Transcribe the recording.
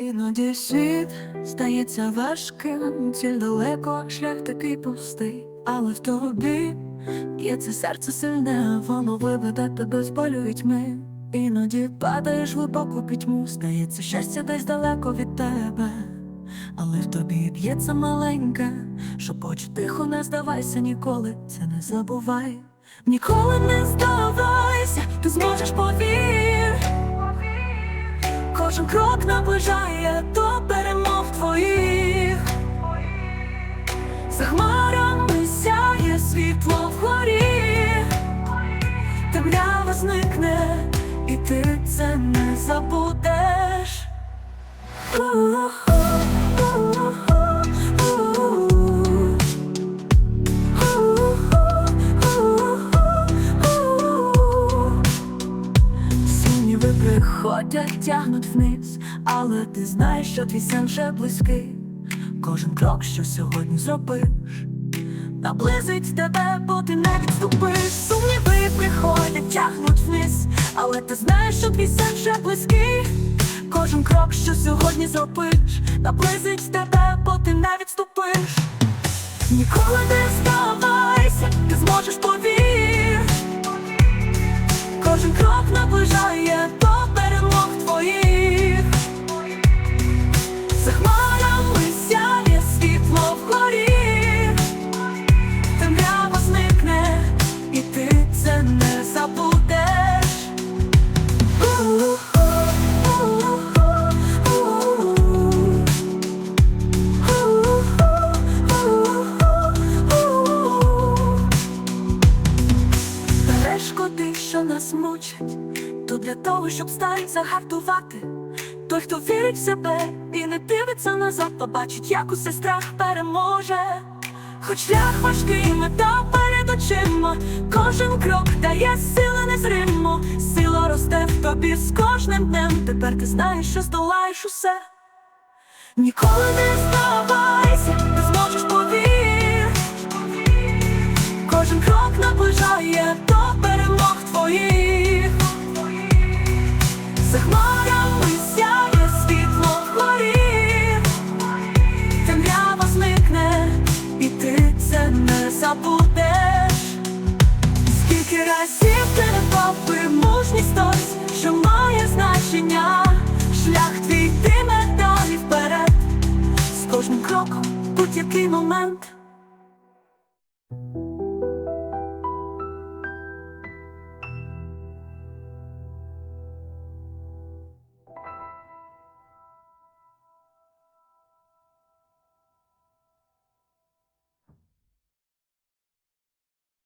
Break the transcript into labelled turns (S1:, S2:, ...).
S1: Іноді світ стається важким, ціль далеко, шлях такий пустий, але в тобі є це серце сильне, воно виведе тебе з болю і тьми. Іноді падаєш глибоко пітьму, стається щастя десь далеко від тебе, але в тобі б'ється маленьке, шепоче тихо, не здавайся ніколи, це не забувай. Ніколи не здавайся, ти зможеш повір. Кожен крок наближає до перемог твоїх. За хмарами сяє світло вгорі, темрява приходять, тягнуть вниз, але ти знаєш, що твій сен вже близький. Кожен крок, що сьогодні зробиш, наблизить тебе, бо ти не відступиш. Сумніви приходять, тягнуть вниз, але ти знаєш, що твій сен вже близький. Кожен крок, що сьогодні зробиш, наблизить тебе, бо ти не відступиш. Ніколи не здавайся, ти зможеш повір. Кожен крок наближає нас мучать, то для того, щоб сталь загартувати. Той, хто вірить в себе і не дивиться назад, побачить, як усе страх переможе. Хоч шлях важкий, мета перед очима, кожен крок дає сили незримо, сила росте в тобі з кожним днем. Тепер ти знаєш, що здолаєш усе. Ніколи не здавайся, ти зможеш повір. Кожен крок наближає забудеш, скільки разів перепав мужність той, що має значення, шлях твій ти далі вперед, з кожним кроком будь-який момент.